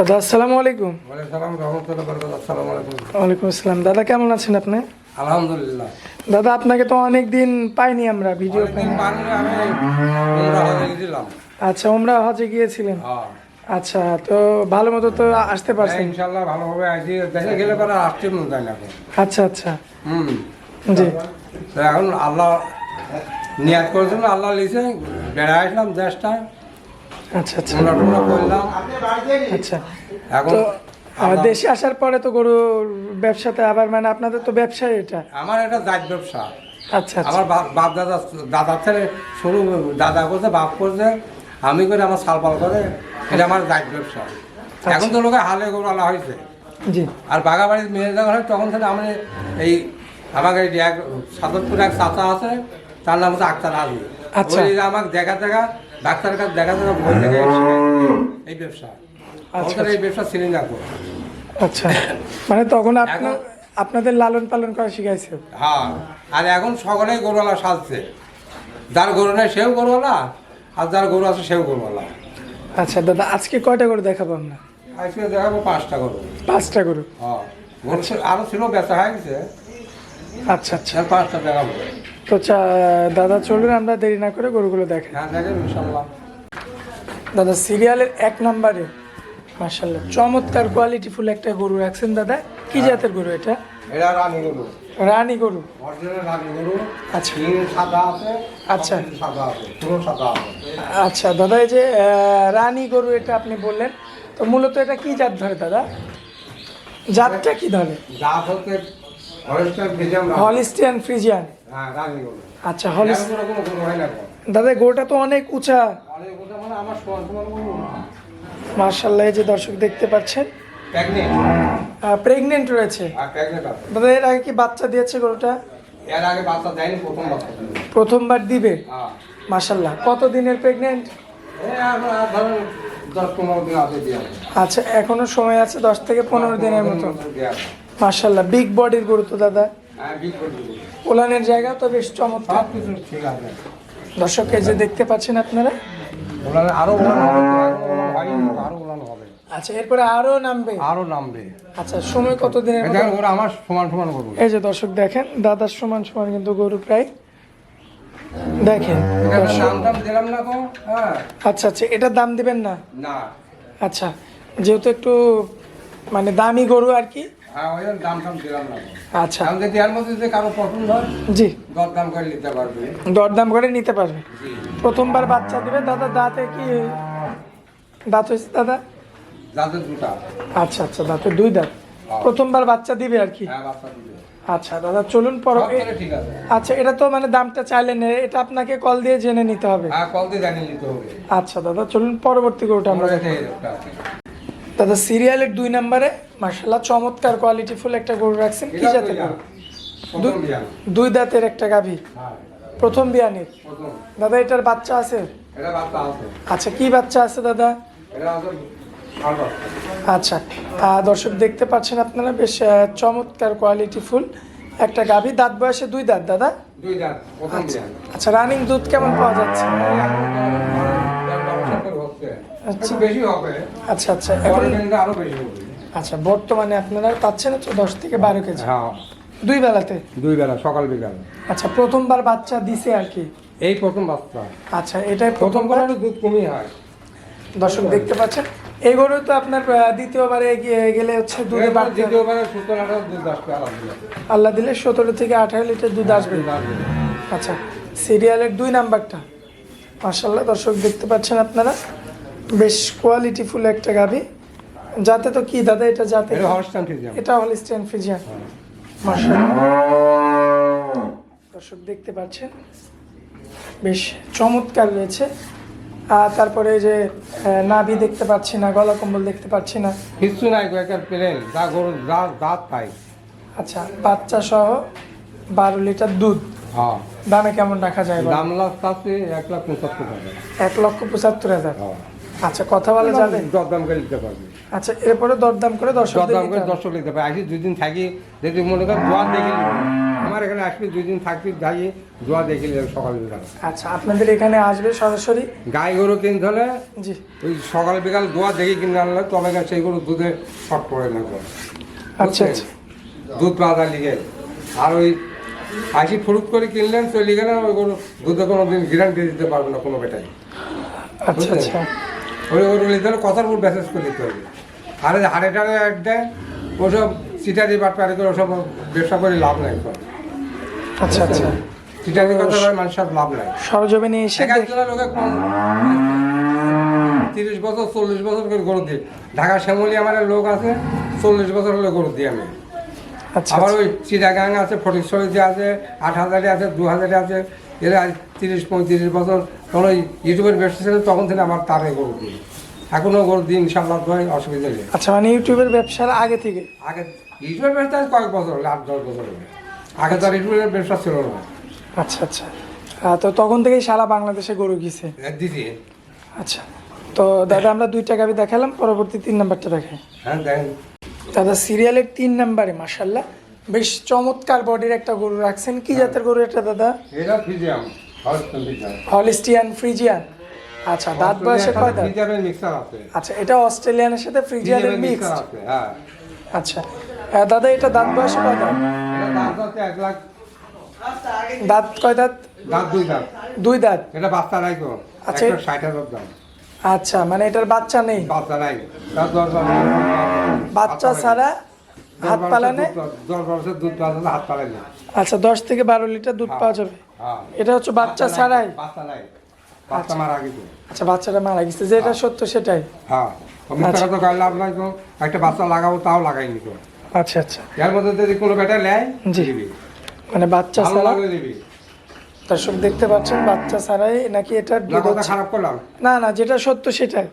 দাদা আসসালামু আলাইকুম। ওয়ালাইকুম আসসালাম দাদা কেমন আছেন আপনি? আলহামদুলিল্লাহ। দাদা আপনাকে তো অনেক দিন পাইনি আমরা ভিডিও হয়ে আচ্ছা আমরা হজে গিয়েছিলেন? হ্যাঁ। আচ্ছা তো ভালো মতো তো আসতে পারছেন। ইনশাল্লাহ ভালোভাবে আইছি দেখে গেলে পরে আসতে মন যায় না আচ্ছা আচ্ছা। হুম। জি। এখন আল্লাহ নিয়াত করেছিল আল্লাহ লিখে বেড়া আসলাম দেশটা আচ্ছা আচ্ছা। করলাম। আচ্ছা। এখন দেশে আসার পরে তো গরুর ব্যবসাতে আবার মানে আপনাদের তো ব্যবসায় এটা? আমার এটা জাত ব্যবসা। আচ্ছা আচ্ছা। আমার বাপ বাপ দাদা ছেলে শুরু দাদা করছে বাপ করছে আমি করে আমার সালপাল করে এটা আমার জাত ব্যবসা। এখন তো লোকে হালে গরু আলা হয়েছে। জি। আর বাগাবাড়ির মেয়ে যখন হয় তখন থেকে আমি এই আমাকে এই এক সাদতপুর এক চাচা আছে তার নাম হচ্ছে আক্তার আলী। আচ্ছা। আমাকে দেখা দেখা ডাক্তারের কাছে দেখা দেখা বই থেকে এই ব্যবসা। আচ্ছা, এই ব্যবসা ছিলেন না আচ্ছা মানে তখন আপনার আপনাদের লালন পালন করা শিখাইছে? হ্যাঁ আর এখন সকলেই গরুওয়ালা সাজছে। যার গরু নেই সেও গরুওয়ালা আর যার গরু আছে সেও গরুওয়ালা। আচ্ছা দাদা আজকে কয়টা করে দেখাবো আমরা? আজকে দেখাবো পাঁচটা গরু। পাঁচটা গরু? হ্যাঁ গরু ছিল- বেচা হয়ে গেছে। আচ্ছা আচ্ছা। পাঁচটা দেখাবো। তো দাদা চলুন আমরা দেরি না করে গরুগুলো দেখেন। হ্যাঁ দাদা সিরিয়ালের এক নম্বরে মার্শাল্লাহ চমৎকার কোয়ালিটি ফুল একটা গরু রাখছেন দাদা। কি জাতের গরু এটা? এটা রানী গরু। রানী আচ্ছা। আচ্ছা। আচ্ছা দাদা এই যে রানী গরু এটা আপনি বললেন তো মূলত এটা কি জাত ধরে দাদা? জাতটা কি ধরে? জাত হচ্ছে। Holstein Friesian. হ্যাঁ আচ্ছা হলিস হয় না এখন। দাদা গরুটা তো অনেক উঁচা। মানে। মার্শাল্লাহ যে দর্শক দেখতে পাচ্ছেন। প্রেগনেন্ট রয়েছে। আছে। দাদা এর আগে কি বাচ্চা দিয়েছে গরুটা? এর আগে বাচ্চা দেয়নি প্রথম প্রথমবার দিবে? হ্যাঁ। মার্শাল্লাহ কত দিনের প্রেগনেন্ট আচ্ছা এখনও সময় আছে দশ থেকে পনেরো দিনের মতো। মার্শাল্লাহ বিগ বডির গরু তো দাদা। হ্যাঁ ওলানের জায়গা তো বেশ চমৎকার। সব ঠিক আছে। দর্শক এই যে দেখতে পাচ্ছেন আপনারা? আরও ওলানো হবে আচ্ছা এরপরে আরও নামবে? আরও নামবে। আচ্ছা সময় কত দিনের? ওরা আমার সমান সমান করব। এই যে দর্শক দেখেন দাদার সমান সমান কিন্তু গরু প্রায়। দেখেন। দিলাম না তো হ্যাঁ। আচ্ছা আচ্ছা এটার দাম দিবেন না? না। আচ্ছা যেহেতু একটু মানে দামি গরু আর কি হ্যাঁ আচ্ছা। হয় জি। দরদাম করে নিতে পারবে। প্রথমবার বাচ্চা দিবে দাদা দাঁতে কি দাঁত হয়েছে দাদা? আচ্ছা আচ্ছা দাঁতে দুই দাঁত। প্রথমবার বাচ্চা দিবে আর কি? হ্যাঁ আচ্ছা দাদা চলুন পর আচ্ছা এটা তো মানে দামটা চাইলেন এটা আপনাকে কল দিয়ে জেনে নিতে হবে। হ্যাঁ কল দিয়ে জানিয়ে নিতে হবে। আচ্ছা দাদা চলুন পরবর্তী গরুটা আমরা দাদা সিরিয়ালের দুই নম্বরে মার্শাল্লাহ চমৎকার কোয়ালিটি ফুল একটা গরু রাখছেন। কি জাতের গরু? দুই দাঁতের একটা গাভী। হ্যাঁ, প্রথম বিয়ানির? দাদা এটার বাচ্চা আছে। আচ্ছা কি বাচ্চা আছে দাদা। আচ্ছা দর্শক দেখতে পাচ্ছেন আপনারা বেশ চমৎকার কোয়ালিটি ফুল একটা গাভী। দাঁত বয়সে দুই দাঁত দাদা। আচ্ছা রানিং দুধ কেমন পাওয়া যাচ্ছে? আচ্ছা। একটু বেশি হবে। আচ্ছা আচ্ছা এখন আরও বেশি হবে। আচ্ছা বর্তমানে আপনারা পাচ্ছেন দশ থেকে বারো কেজি। হ্যাঁ। দুই বেলাতে? দুই বেলা সকাল বিকাল। আচ্ছা প্রথমবার বাচ্চা দিছে আর কি? এই প্রথম বাচ্চা। আচ্ছা এটাই প্রথম প্রথমবার করে দুধ কমই হয়। দর্শক দেখতে পাচ্ছেন? এই গরু তো আপনার দ্বিতীয়বারে গেলে হচ্ছে দুধে দ্বিতীয়বারে সত্তর আঠারো দুধ আসবে আল্লাহ দিলে সতেরো থেকে আঠারো লিটার দুধ আসবে। দুধ আসবে। আচ্ছা সিরিয়ালের দুই নাম্বারটা। মার্শাল্লাহ দর্শক দেখতে পাচ্ছেন আপনারা? বেশ কোয়ালিটি ফুল একটা গাভী যাতে তো কি দাদা এটা যাতে এটা হলস্টাইন ফ্রিজিয়ান। এটা হল স্ট্যান্ড ফ্রিজিয়ান মার্শাল্লাহ দর্শক দেখতে পাচ্ছেন বেশ চমৎকার রয়েছে। আর তারপরে যে নাভি দেখতে পাচ্ছি না গলা কম্বল দেখতে পাচ্ছি না। কিচ্ছু নাই একটা প্লেন যা গরু দাঁত পাই আচ্ছা বাচ্চা সহ বারো লিটার দুধ। হ্যাঁ। দামে কেমন রাখা যায়? দাম লাস্ট আছে এক লাখ পঁচাত্তর টাকা এক লক্ষ পঁচাত্তর হাজার। হ্যাঁ। আচ্ছা কথা বলা যাবে? দরদাম করে দিতে পারবে। আচ্ছা এরপরে দরদাম করে দর্শক দরদাম করে দর্শক নিতে পারবে। আসি দুই দিন থাকি দেখি মনে করেন দোয়ার দেখে আমার এখানে আসবি দুই দিন থাকবি যাই দোয়া দেখি সকাল বিকাল। আচ্ছা আপনাদের এখানে আসবে সরাসরি? গাই গরু কিনতে হলে জি। ওই সকাল বিকাল দোয়া দেখি কিনে আনলে তবে সেই গরু দুধে শর্ট পড়ে না। আচ্ছা আচ্ছা। দুধ পাওয়া লিগে আর ওই আশি ফুরুত করে কিনলেন চলে গেলেন ওই গরু দুধে কোনো দিন গ্যারান্টি দিতে পারবে না কোনো বেটাই। আচ্ছা আচ্ছা। ওই কথার উপর মেসেজ করে দিতে হবে? আর হাড়ে টাড়ে দেয় ওসব চিটারি বাটপারি করে ওসব ব্যবসা করে লাভ নাই। আচ্ছা আচ্ছা। চিটারি কথা বলে মানুষের লাভ নাই। সরজমিনে এসে লোকে কম তিরিশ বছর চল্লিশ বছর করে গরু দিই। ঢাকা শ্যামলি আমার লোক আছে চল্লিশ বছর হলে গরু দিই আমি। আচ্ছা আবার আচ্ছা। ওই চিটাগাং আছে ফটিকছড়িতে আছে আট হাজারে আছে দু হাজারে আছে। এরা আজ তিরিশ পঁয়ত্রিশ বছর তখন ওই ইউটিউবের ব্যবসা ছিল তখন থেকে আমার তারে গরু দিই এখনও গরু দিন ইনশাল্লাহ হয় অসুবিধা নেই। আচ্ছা মানে ইউটিউবের ব্যবসার আগে থেকে? আগে ইউটিউবের ব্যবসা কয়েক বছর হলো আট দশ বছর হলো। আগে তো আর ইউটিউবের ব্যবসা ছিল না। আচ্ছা আচ্ছা। তো তখন থেকেই সারা বাংলাদেশে গরু গিয়েছে দিদি। আচ্ছা। তো দাদা আমরা দুইটা গাবি দেখালাম পরবর্তী তিন নাম্বারটা দেখাই। হ্যাঁ দেখেন দাদা সিরিয়ালের তিন নাম্বারে মাসাল্লাহ বেশ চমৎকার বডির একটা গরু রাখছেন। কি জাতের গরু এটা দাদা? এটা ফিজিয়াম হলিস্টিয়ান ফ্রিজিয়ান। আচ্ছা দাঁত বয়সে কয় দাঁত? ফিজিয়ামের মিক্সার আছে। আচ্ছা এটা অস্ট্রেলিয়ানের সাথে ফ্রিজিয়ানের মিক্স আছে হ্যাঁ। আচ্ছা আহ, দাদা এটা দাঁত বয়সে কয় দাঁত? এটা দাঁত হচ্ছে এক লাখ দাঁত কয় দাঁত? দাঁত দুই দাঁত। দুই দাঁত? এটা বাচ্চা নাই তো। আচ্ছা। একটা ষাট হাজার দাম। আচ্ছা মানে এটার বাচ্চা নেই? বাচ্চা নাই। বাচ্চা ছাড়া হাত পালানে দুধ পাওয়া যাবে হাত পালাই আচ্ছা দশ থেকে বারো লিটার দুধ পাওয়া যাবে। হ্যাঁ। এটা হচ্ছে বাচ্চা ছাড়াই? বাচ্চা মারা গেছে। আচ্ছা বাচ্চাটা মারা গেছে যেটা সত্য সেটাই। হ্যাঁ। কথা লাভ নাই তো একটা বাচ্চা লাগাবো তাও লাগাইনি তো। আচ্ছা আচ্ছা। এর মধ্যে যদি কোনো বেটা নেয় জি। মানে বাচ্চা ছাড়া? দর্শক দেখতে পাচ্ছেন বাচ্চা ছাড়াই নাকি এটা খারাপ করলাম। না না যেটা সত্য সেটাই।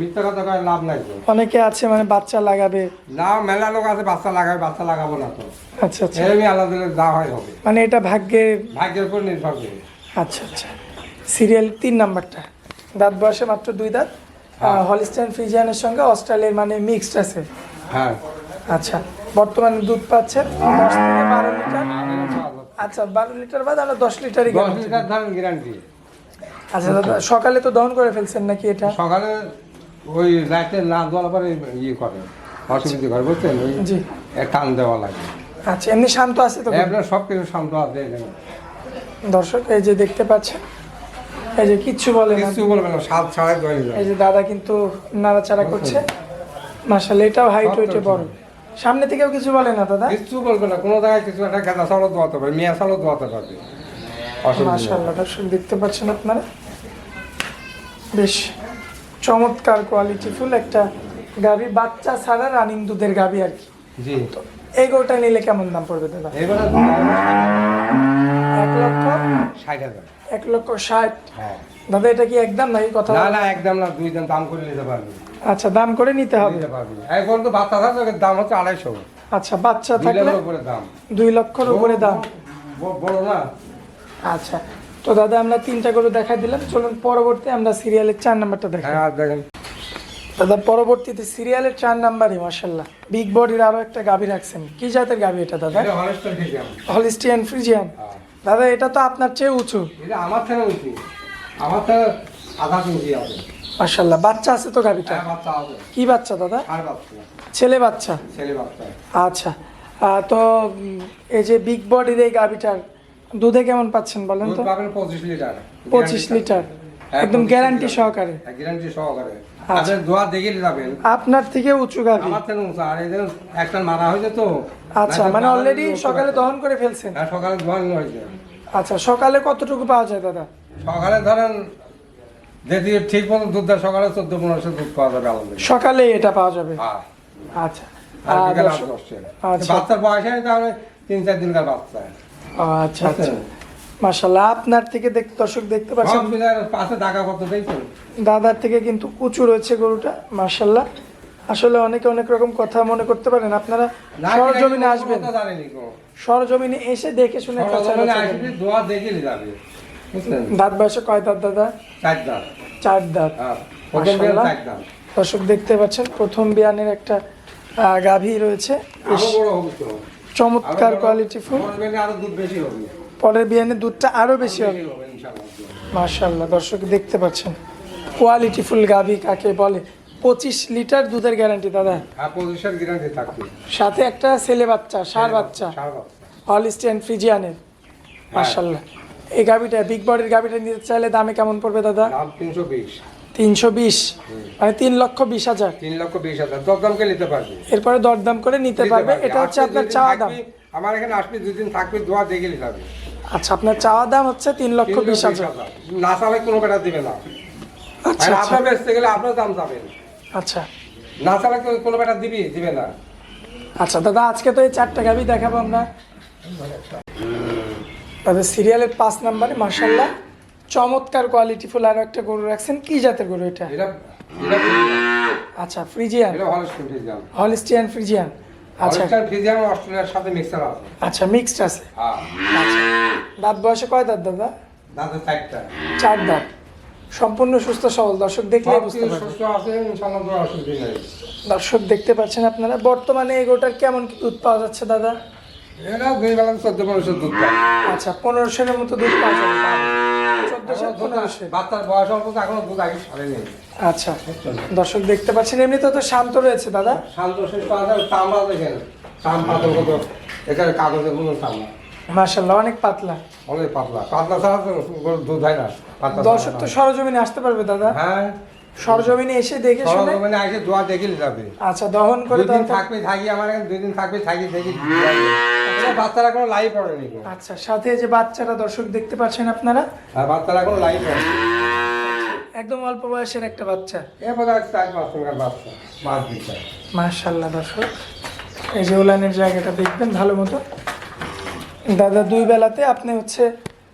মিথ্যা কথা কয় লাভ নাই তো। অনেকে আছে মানে বাচ্চা লাগাবে। না মেলা লোক আছে বাচ্চা লাগাবে বাচ্চা লাগাবো না তো। আচ্ছা আচ্ছা। এরমই আলাদা যা হয় হবে। মানে এটা ভাগ্যে ভাগ্যের উপর নির্ভর করে। আচ্ছা আচ্ছা। সিরিয়াল তিন নাম্বারটা। দাঁত বয়সে মাত্র দুই দাঁত। হলিস্টাইন ফ্রিজিয়ানের সঙ্গে অস্ট্রেলিয়ার মানে মিক্সড আছে। হ্যাঁ। আচ্ছা বর্তমানে দুধ পাচ্ছে দশ থেকে বারো লিটার। আচ্ছা বারো লিটার বাদ আমরা দশ লিটারই দশ লিটার ধরেন গ্যারান্টি আচ্ছা দাদা সকালে তো দহন করে ফেলছেন নাকি এটা? সকালে ওই রাতে না দেওয়ার পরে ইয়ে করে অসুবিধা করে বুঝছেন? ওই জি। টান দেওয়া লাগে। আচ্ছা এমনি শান্ত আছে তো? আপনার সব কিছু শান্ত আছে দর্শক এই যে দেখতে পাচ্ছেন এই যে কিচ্ছু বলে না। কিচ্ছু বলবে না সাত ছাড়াই দোয়াই এই যে দাদা কিন্তু নাড়াচাড়া করছে। মার্শাল এটাও হাইট ওয়েটে বড়। সামনে থেকেও কিছু বলে না দাদা? কিচ্ছু বলবে না কোনো জায়গায় কিছু একটা গাঁদা চালও দোয়াতে পারবে মেয়া চালও দোয়াতে পারবে। মার্শাল্লাহ দর্শক দেখতে পাচ্ছেন আপনারা? বেশ। চমৎকার কোয়ালিটিফুল একটা গাভি বাচ্চা ছাড়া রানিং দুধের গাভি আর কি। জি। এই গরুটা নিলে কেমন দাম পড়বে দাদা? এক লক্ষ? ষাট হাজার। এক লক্ষ ষাট? হ্যাঁ। দাদা এটা কি একদম নাকি কথা না না একদম না দুই দাম দাম করে নিতে পারবি। আচ্ছা দাম করে নিতে হবে? এখন তো বাচ্চা ওর দাম হচ্ছে আড়াইশো। আচ্ছা বাচ্চা থাকলে দাম। দুই লক্ষর উপরে দাম। বড় না। আচ্ছা তো দাদা আমরা তিনটা গরু দেখাই দিলাম। চলুন পরবর্তী আমরা সিরিয়ালের চার নাম্বারটা দেখাই হ্যাঁ দেখেন। দাদা পরবর্তীতে সিরিয়ালের চার নাম্বারই মার্শাল্লাহ বিগ বডির আরও একটা গাভি রাখছেন। কি জাতের গাভি এটা দাদা? Holstein Friesian. দাদা এটা তো আপনার চেয়ে উঁচু। আমার থেকে উঁচু। আমার থেকে আধা কেজি আছে। মার্শাল্লাহ বাচ্চা আছে তো গাভিটা? হ্যাঁ কি বাচ্চা দাদা? আর বাচ্চা। ছেলে বাচ্চা? ছেলে বাচ্চা। আচ্ছা। তো এই যে বিগ বডির এই গাভিটার দুধে কেমন পাচ্ছেন বলেন তো? পাবেন পঁচিশ লিটার। পঁচিশ লিটার। একদম গ্যারান্টি সহকারে। গ্যারান্টি সহকারে। আচ্ছা। আপনার দোয়া দেখে যাবেন আপনার থেকে উঁচু গাভি। আমার থেকে উঁচু আর এদের একটা মারা হয়েছে তো। আচ্ছা মানে অলরেডি সকালে দহন করে ফেলছেন। হ্যাঁ সকালে ধোয়ানো হয়েছে আচ্ছা সকালে কতটুকু পাওয়া যায় দাদা? সকালে ধরেন যদি ঠিক মতো দুধ দেয় সকালে চোদ্দ পনেরোশো দুধ পাওয়া যাবে আলহামদুলিল্লাহ সকালে এটা পাওয়া যাবে? হ্যাঁ। আচ্ছা। আচ্ছা। বাচ্চার বয়স হয় তাহলে তিন চার দিনকার বাচ্চা। আচ্ছা আচ্ছা। মাশাল্লাহ আপনার থেকে দেখতে দর্শক দেখতে পাচ্ছেন? পাশে টাকা কত দাদার থেকে কিন্তু উঁচু রয়েছে গরুটা মাশাল্লাহ আসলে অনেকে অনেক রকম কথা মনে করতে পারেন। আপনারা সরজমিনে আসবেন। সরজমিনে এসে দেখে শুনে দাঁত বয়সে কয় দাঁত দাদা? চার দাঁত। হ্যাঁ। চার দাম দর্শক দেখতে পাচ্ছেন প্রথম বিয়ানের একটা গাভী রয়েছে। চমৎকার কোয়ালিটি ফুল। পরের বিয়ানে দুধটা আরও বেশি হবে। মাশাল্লাহ দর্শক দেখতে পাচ্ছেন। কোয়ালিটি ফুল গাভি কাকে বলে? পঁচিশ লিটার দুধের গ্যারান্টি দাদা। গ্যারান্টি থাকবে। সাথে একটা ছেলে বাচ্চা সার বাচ্চা। বাচ্চা হলিস্টিয়ান ফ্রিজিয়ানের মার্শাল্লাহ এই গাভিটা বিগ বডির গাভিটা নিতে চাইলে দামে কেমন পড়বে দাদা? তিনশো বিশ। তিনশো বিশ। মানে তিন লক্ষ বিশ হাজার। তিন লক্ষ বিশ হাজার। দরদামকে নিতে পারবে। এরপরে দরদাম করে নিতে পারবে। এটা হচ্ছে আপনার চাওয়া দাম। আমার এখানে আসবি দুদিন থাকবি দোয়া দেখে নিতে হবে। আচ্ছা আপনার চাওয়া দাম হচ্ছে তিন লক্ষ বিশ হাজার। না চালে কোনো বেটা দিবে না। আচ্ছা আচ্ছা। আপনার বেচতে গেলে আপনার দাম যাবেন আচ্ছা। না চালে কোনো বেটা দিবি? দিবে না। আচ্ছা দাদা আজকে তো এই চারটা দেখাবো আমরা। সিরিয়ালের পাঁচ নাম্বারে মার্শাল্লাহ চমৎকার কোয়ালিটি ফুল আরও একটা গরু রাখছেন। কি জাতের গরু এটা? আচ্ছা ফ্রিজিয়ান? হলিস্টিয়ান ফ্রিজিয়ান আচ্ছা। হলস্টাইন ফ্রিজিয়াম অস্ট্রেলিয়ার সাথে মিক্সার আছে। আচ্ছা মিক্সড আছে। হ্যাঁ। আচ্ছা। দাঁত বয়সে কয় দাঁত দাদা? চারটা। চার দাঁত। সম্পূর্ণ সুস্থ সবল। দর্শক দেখলে বুঝতে দর্শক দেখতে পাচ্ছেন আপনারা। বর্তমানে এই গরুটার কেমন কি দুধ পাওয়া যাচ্ছে দাদা? এটা দুই বেলা চোদ্দ পনেরোশো দুধ আচ্ছা পনেরোশোর মতো দুধ পাওয়া যাবে আচ্ছা। দর্শক দেখতে পাচ্ছেন এমনিতে তো শান্ত রয়েছে দাদা। শান্ত দেখেন এখানে কাগজে কোনো অনেক পাতলা। অনেক পাতলা। পাতলা ছাড়া তো দুধ হয় না। দর্শক তো সরজমিনে আসতে পারবে দাদা। হ্যাঁ। সরজমিনে এসে দেখে শুনে? মানে আগে দোয়া দেখে যাবে আচ্ছা দহন করে দুই দিন থাকবে থাকি আমার এখানে দুই দিন থাকবে থাকি দেখি আচ্ছা, বাচ্চারা কোনো লাইভ পড়েনি গো। আচ্ছা সাথে যে বাচ্চারা দর্শক দেখতে পাচ্ছেন আপনারা? আর বাচ্চারা কোনো লাইভ পড়েনি একদম অল্প বয়সের একটা বাচ্চা। এ হয় চার পাঁচ টাকার বাচ্চা মাছ দিচ্ছে মার্শাল্লাহ দর্শক। এই যে উলানের জায়গাটা দেখবেন ভালো মতো। দাদা দুই বেলাতে আপনি হচ্ছে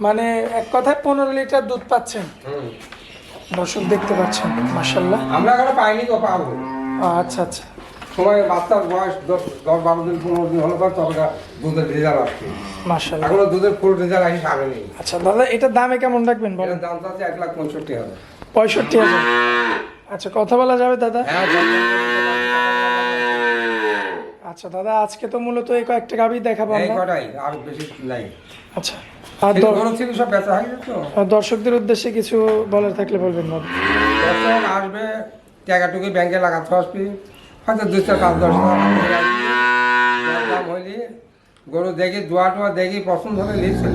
মানে এক কথায় পনেরো লিটার দুধ পাচ্ছেন। হুম। দর্শক দেখতে পাচ্ছেন মার্শাল্লাহ আমরা এখনও পাইনি তো পাবো। আচ্ছা আচ্ছা। সময় বাচ্চার বয়স দশ দশ বারো দিন পনেরো দিন হলো পর তবে দুধের রেজাল্ট আসছে। মার্শাল্লাহ এখনও দুধের ফুল রেজাল্ট আসে সারেনি আচ্ছা দাদা এটার দামে কেমন রাখবেন বলেন? দাম চাচ্ছে এক লাখ পঁয়ষট্টি হাজার। পঁয়ষট্টি হাজার। আচ্ছা কথা বলা যাবে দাদা? হ্যাঁ আচ্ছা দাদা আজকে তো মূলত এই কয়েকটা গাবি দেখাবো এই আমরা। আর বেশি নাই। আচ্ছা। আর আর দর্শকদের উদ্দেশ্যে কিছু বলার থাকলে বলবেন দর্শক আসবে টাকাটুকু ব্যাংকে লাগাতে আসবি। হয়তো দুই চার পাঁচ দশ হইলে গরু দেখি দোয়া টোয়া দেখি পছন্দ হলে লিখছে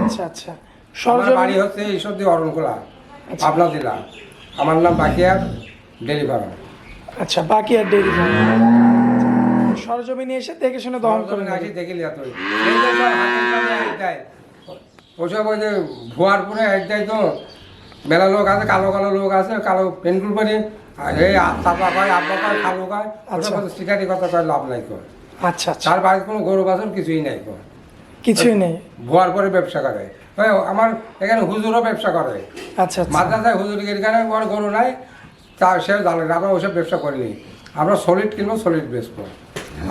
আচ্ছা আচ্ছা। আমার সরজমিনে বাড়ি হচ্ছে ঈশ্বর দিয়ে অরণখোলা পাবনা জেলা। আমার নাম বাকিয়ার ডেলিভার। আচ্ছা বাকি আর দেরি নয়। সরজমিনে এসে দেখে শুনে দহন করে আসি। দেখে লিয়া তুই ওসব ওই যে ভুয়ার পরে এক দেয় তো। মেলা লোক আছে কালো কালো লোক আছে কালো পেন্টুল করে আর এই চাপা কয় আব্বা খালো কয় আচ্ছা। ওসব শিকারি কথা কয় লাভ নাই কয়। আচ্ছা আচ্ছা। তার বাড়িতে কোনো গরু বাছর কিছুই নাই কয়। কিছুই নেই। ভুয়ার পরে ব্যবসা করে। আমার এখানে হুজুরও ব্যবসা করে। আচ্ছা আচ্ছা। মাদ্রাসায় হুজুর এখানে কোনো গরু নাই তা সে জানে আমরা ওসব ব্যবসা করিনি। আমরা সলিড কিনবো সলিড বেচবো।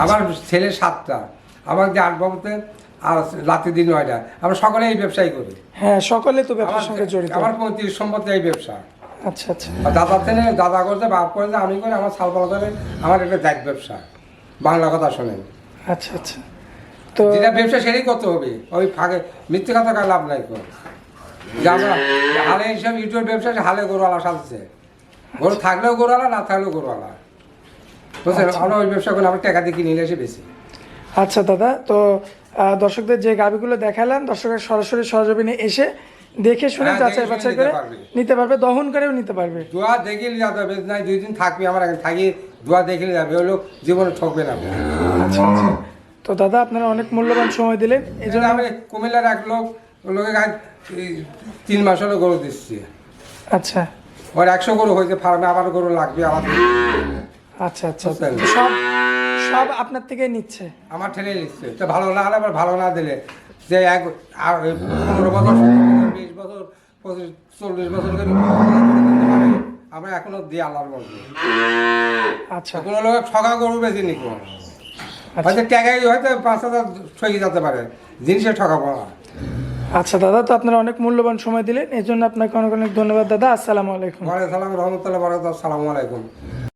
আমার ছেলে সাতটা আমার যে আট বাবুতে আর লাতি দিন নয়টা আমরা সকলে এই ব্যবসায় করি। হ্যাঁ সকলে তো ব্যবসার সঙ্গে জড়িত। আমার পঁয়ত্রিশ সম্পত্তি এই ব্যবসা। আচ্ছা আচ্ছা। দাদা থেকে দাদা করছে বাপ করছে আমি করি আমার সালপাল করে আমার একটা দেখ ব্যবসা। বাংলা কথা শোনেন। আচ্ছা আচ্ছা। তো যেটা ব্যবসা সেটাই করতে হবে। ওই ফাঁকে মিথ্যে কথা কার লাভ নাই কর হালে হিসাব ইউটিউব ব্যবসা হালে গরুওয়ালা সাজছে। গরু থাকলেও গরুওয়ালা না থাকলেও গরুওয়ালা। বুঝছেন আমরা ওই ব্যবসা করে আমরা টাকা দিয়ে কিনে নিয়ে এসে বেশি আচ্ছা দাদা তো দর্শকদের যে গাবিগুলো দেখালাম দর্শকের সরাসরি সরজমিনে এসে দেখে শুনে হ্যাঁ, যাচাই বাছাই করে নিতে পারবে দহন করেও নিতে পারবে। দোয়া দেখে হবে নাই দুই দিন থাকবি আমার এখানে থাকি দোয়া দেখে যাবে লোক জীবনে ঠকবে না। আচ্ছা আচ্ছা। তো দাদা আপনারা অনেক মূল্যবান সময় দিলেন এই জন্য আমি কুমিল্লার এক লোক কাছে তিন মাস হলো গরু দিচ্ছি। আচ্ছা। ওর একশো গরু হয়েছে ফার্মে আবার গরু লাগবে আবার আচ্ছা আচ্ছা। সব সব আপনার থেকেই নিচ্ছে? আমার ঠেলে নিচ্ছে। তো ভালো না হলে আবার ভালো না দিলে। যে এক পনেরো বছর বিশ বছর পঁচিশ চল্লিশ বছর করে আমরা এখনও দিই আল্লাহর মধ্যে আচ্ছা। কোনো লোক ছগা গরু বেশি নি কোনো আচ্ছা। হয়তো ট্যাগাই হয়তো পাঁচ হাজার ঠকে যেতে পারে। জিনিসে ঠকাবো না আচ্ছা দাদা তো আপনারা অনেক মূল্যবান সময় দিলেন। এই জন্য আপনাকে অনেক অনেক ধন্যবাদ দাদা। আসসালামু আলাইকুম। ওয়ালাইকুম সালাম রহমতুল্লাহ বরকত আসসালামু আলাইকুম।